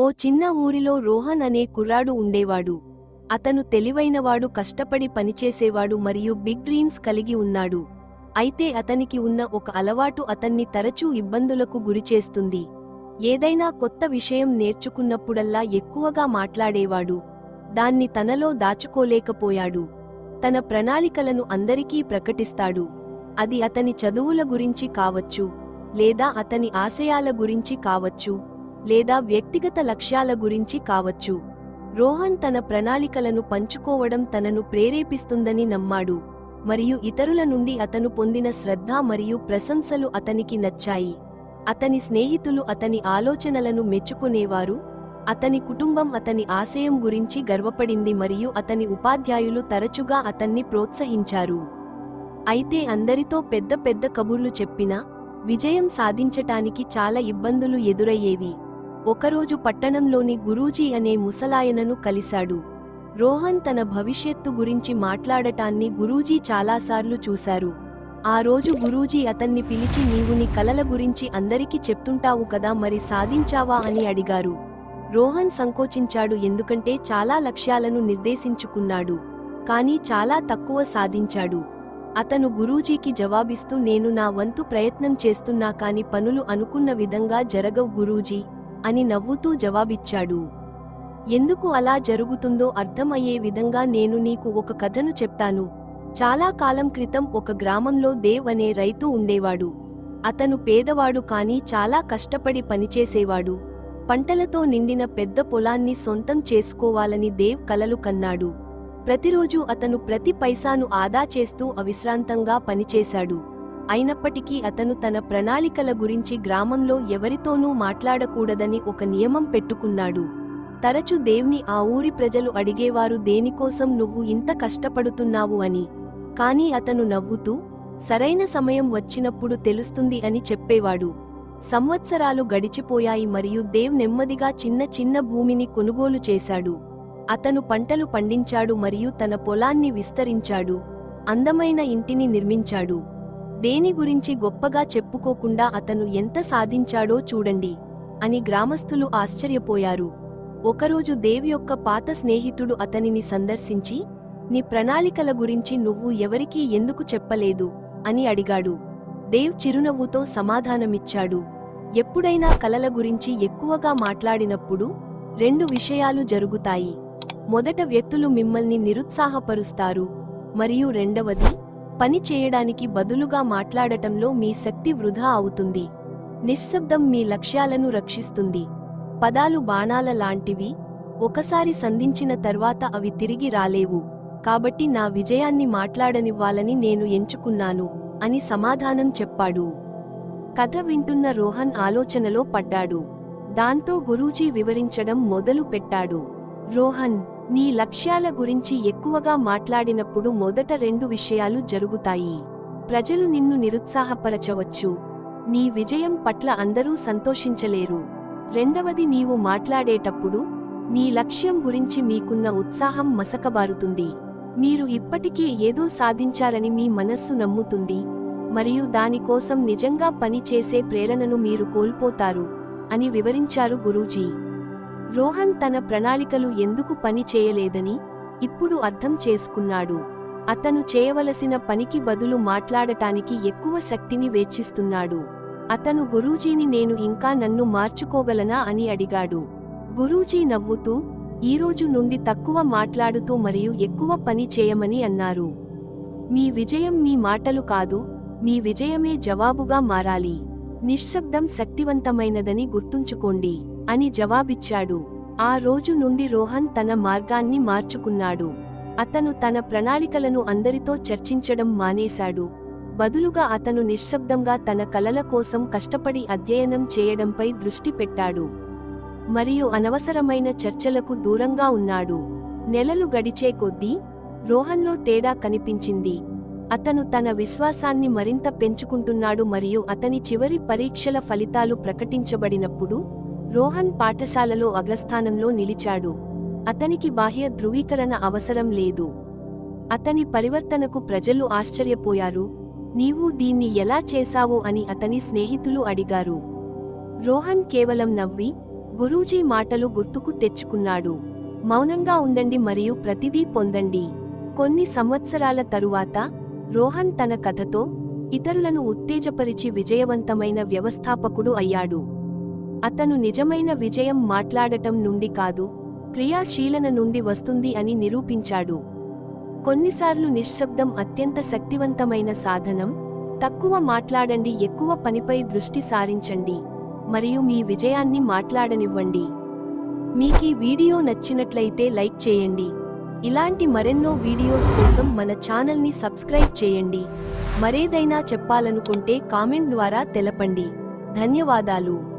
ఓ చిన్న ఊరిలో రోహన్ అనే కుర్రాడు ఉండేవాడు. అతను తెలివైనవాడు కష్టపడి పనిచేసేవాడు మరియు బిగ్ డ్రీమ్స్ కలిగి ఉన్నాడు. అయితే అతనికి ఉన్న ఒక అలవాటు అతన్ని తరచూ ఇబ్బందులకు గురిచేస్తుంది ఏదైనా కొత్త విషయం నేర్చుకున్నప్పుడల్లా ఎక్కువగా మాట్లాడేవాడు. దాన్ని తనలో దాచుకోలేకపోయాడు. తన ప్రణాళికలను అందరికీ ప్రకటిస్తాడు. అది అతని చదువుల గురించి కావచ్చు లేదా అతని ఆశయాల గురించి కావచ్చు లేదా వ్యక్తిగత లక్ష్యాల గురించి కావచ్చు. రోహన్ తన ప్రణాళికలను పంచుకోవడం తనను ప్రేరేపిస్తుందని నమ్మాడు. మరియు ఇతరుల నుండి అతను పొందిన శ్రద్ధ మరియు ప్రశంసలు అతనికి నచ్చాయి. అతని స్నేహితులు అతని ఆలోచనలను మెచ్చుకునేవారు. అతని కుటుంబం అతని ఆశయం గురించి గర్వపడింది మరియు అతని ఉపాధ్యాయులు తరచుగా అతన్ని ప్రోత్సహించారు. అయితే అందరితో పెద్ద పెద్ద కబుర్లు చెప్పినా విజయం సాధించటానికి చాలా ఇబ్బందులు ఎదురయ్యేవి. ఒకరోజు పట్టణంలోని గురూజీ అనే ముసలాయనను కలిశాడు. రోహన్ తన భవిష్యత్తు గురించి మాట్లాడటాన్ని గురూజీ చాలాసార్లు చూశారు. ఆ రోజు గురూజీ అతన్ని పిలిచి నీవు నీ కలల గురించి అందరికీ చెప్తుంటావు కదా మరి సాధించావా? అని అడిగారు. రోహన్ సంకోచించాడు ఎందుకంటే చాలా లక్ష్యాలను నిర్దేశించుకున్నాడు కానీ చాలా తక్కువ సాధించాడు. అతను గురూజీకి జవాబిస్తూ నేను నా వంతు ప్రయత్నం చేస్తున్నా కాని పనులు అనుకున్న విధంగా జరగవు గురూజీ. అని నవ్వుతూ జవాబిచ్చాడు. ఎందుకు అలా జరుగుతుందో అర్థమయ్యే విధంగా నేను నీకు ఒక కథను చెప్తాను. చాలా కాలం క్రితం ఒక గ్రామంలో దేవ్ అనే రైతు ఉండేవాడు. అతను పేదవాడు కాని చాలా కష్టపడి పనిచేసేవాడు. పంటలతో నిండిన పెద్ద పొలాన్ని సొంతం చేసుకోవాలని దేవ్ కలలు కన్నాడు. ప్రతిరోజు అతను ప్రతి పైసాను ఆదా చేస్తూ అవిశ్రాంతంగా పనిచేశాడు. అయినప్పటికీ అతను తన ప్రణాళికల గురించి గ్రామంలో ఎవరితోనూ మాట్లాడకూడదని ఒక నియమం పెట్టుకున్నాడు. తరచు దేవ్ని ఆ ఊరి ప్రజలు అడిగేవారు దేనికోసం నువ్వు ఇంత కష్టపడుతున్నావు? అని. కాని అతను నవ్వుతూ సరైన సమయం వచ్చినప్పుడు తెలుస్తుంది అని చెప్పేవాడు. సంవత్సరాలు గడిచిపోయాయి మరియు దేవ్ నెమ్మదిగా చిన్న చిన్న భూమిని కొనుగోలు చేశాడు. అతను పంటలు పండించాడు మరియు తన పొలాన్ని విస్తరించాడు. అందమైన ఇంటిని నిర్మించాడు. దేని గురించి గొప్పగా చెప్పుకోకుండా అతను ఎంత సాధించాడో చూడండి అని గ్రామస్తులు ఆశ్చర్యపోయారు. ఒకరోజు దేవ్ యొక్క పాత స్నేహితుడు అతనిని సందర్శించి నీ ప్రణాళికల గురించి నువ్వు ఎవరికీ ఎందుకు చెప్పలేదు? అని అడిగాడు. దేవ్ చిరునవ్వుతో సమాధానమిచ్చాడు. ఎప్పుడైనా కలల గురించి ఎక్కువగా మాట్లాడినప్పుడు రెండు విషయాలు జరుగుతాయి. మొదట వ్యక్తులు మిమ్మల్ని నిరుత్సాహపరుస్తారు. మరియు రెండవది పని చేయడానికి బదులుగా మాట్లాడటంలో మీ శక్తి వృధా అవుతుంది. నిశ్శబ్దం మీ లక్ష్యాలను రక్షిస్తుంది. పదాలు బాణాల లాంటివి ఒకసారి సంధించిన తర్వాత అవి తిరిగి రాలేవు. కాబట్టి నా విజయాన్ని మాట్లాడనివ్వాలని నేను ఎంచుకున్నాను అని సమాధానం చెప్పాడు. కథ వింటున్న రోహన్ ఆలోచనలో పడ్డాడు. దాంతో గురూజీ వివరించడం మొదలు పెట్టాడు రోహన్ నీ లక్ష్యాల గురించి ఎక్కువగా మాట్లాడినప్పుడు మొదట రెండు విషయాలు జరుగుతాయి. ప్రజలు నిన్ను నిరుత్సాహపరచవచ్చు. నీ విజయం పట్ల అందరూ సంతోషించలేరు. రెండవది నీవు మాట్లాడేటప్పుడు నీ లక్ష్యం గురించి మీకున్న ఉత్సాహం మసకబారుతుంది. మీరు ఇప్పటికే ఏదో సాధించారని మీ మనస్సు నమ్ముతుంది. మరియు దానికోసం నిజంగా పని చేసే ప్రేరణను మీరు కోల్పోతారు అని వివరించారు గురూజీ. రోహన్ తన ప్రణాళికలు ఎందుకు పని చేయలేదని ఇప్పుడు అర్థం చేసుకున్నాడు. అతను చేయవలసిన పనికి బదులు మాట్లాడటానికి ఎక్కువ శక్తిని వేచిస్తున్నాడు. అతను గురూజీని నేను ఇంకా నన్ను మార్చుకోగలనా అని అడిగాడు. గురూజీ నవ్వుతూ ఈరోజు నుండి తక్కువ మాట్లాడుతూ మరియు ఎక్కువ పని చేయమని అన్నారు. మీ విజయం మీ మాటలు కాదు మీ విజయమే జవాబుగా మారాలి. నిశ్శబ్దం శక్తివంతమైనదని గుర్తుంచుకోండి. అని జవాబిచ్చాడు. ఆ రోజు నుండి రోహన్ తన మార్గాన్ని మార్చుకున్నాడు. అతను తన ప్రణాళికలను అందరితో చర్చించడం మానేశాడు. బదులుగా అతను నిశ్శబ్దంగా తన కలల కోసం కష్టపడి అధ్యయనం చేయడంపై దృష్టి పెట్టాడు. మరియు అనవసరమైన చర్చలకు దూరంగా ఉన్నాడు. నెలలు గడిచే కొద్దీ రోహన్లో తేడా కనిపించింది. అతను తన విశ్వాసాన్ని మరింత పెంచుకుంటున్నాడు మరియు అతని చివరి పరీక్షల ఫలితాలు ప్రకటించబడినప్పుడు రోహన్ పాఠశాలలో అగ్రస్థానంలో నిలిచాడు. అతనికి బాహ్య ధృవీకరణ అవసరం లేదు. అతని పరివర్తనకు ప్రజలు ఆశ్చర్యపోయారు. నీవు దీన్ని ఎలా చేశావు అని అతని స్నేహితులు అడిగారు. రోహన్ కేవలం నవ్వి గురూజీ మాటలు గుర్తుకు తెచ్చుకున్నాడు. మౌనంగా ఉండండి మరియు ప్రతిదీ పొందండి. కొన్ని సంవత్సరాల తరువాత రోహన్ తన కథతో ఇతరులను ఉత్తేజపరిచి విజయవంతమైన వ్యవస్థాపకుడు అయ్యాడు. అతను నిజమైన విజయం మాట్లాడటం నుండి కాదు క్రియాశీలన నుండి వస్తుంది అని నిరూపించాడు. కొన్నిసార్లు నిశ్శబ్దం అత్యంత శక్తివంతమైన సాధనం తక్కువ మాట్లాడండి ఎక్కువ పనిపై దృష్టి సారించండి మరియు మీ విజయాన్ని మాట్లాడనివ్వండి. మీకీ వీడియో నచ్చినట్లయితే లైక్ చేయండి. ఇలాంటి మరెన్నో వీడియోస్ కోసం మన ఛానల్ని సబ్స్క్రైబ్ చేయండి. మరేదైనా చెప్పాలనుకుంటే కామెంట్ ద్వారా తెలపండి. ధన్యవాదాలు.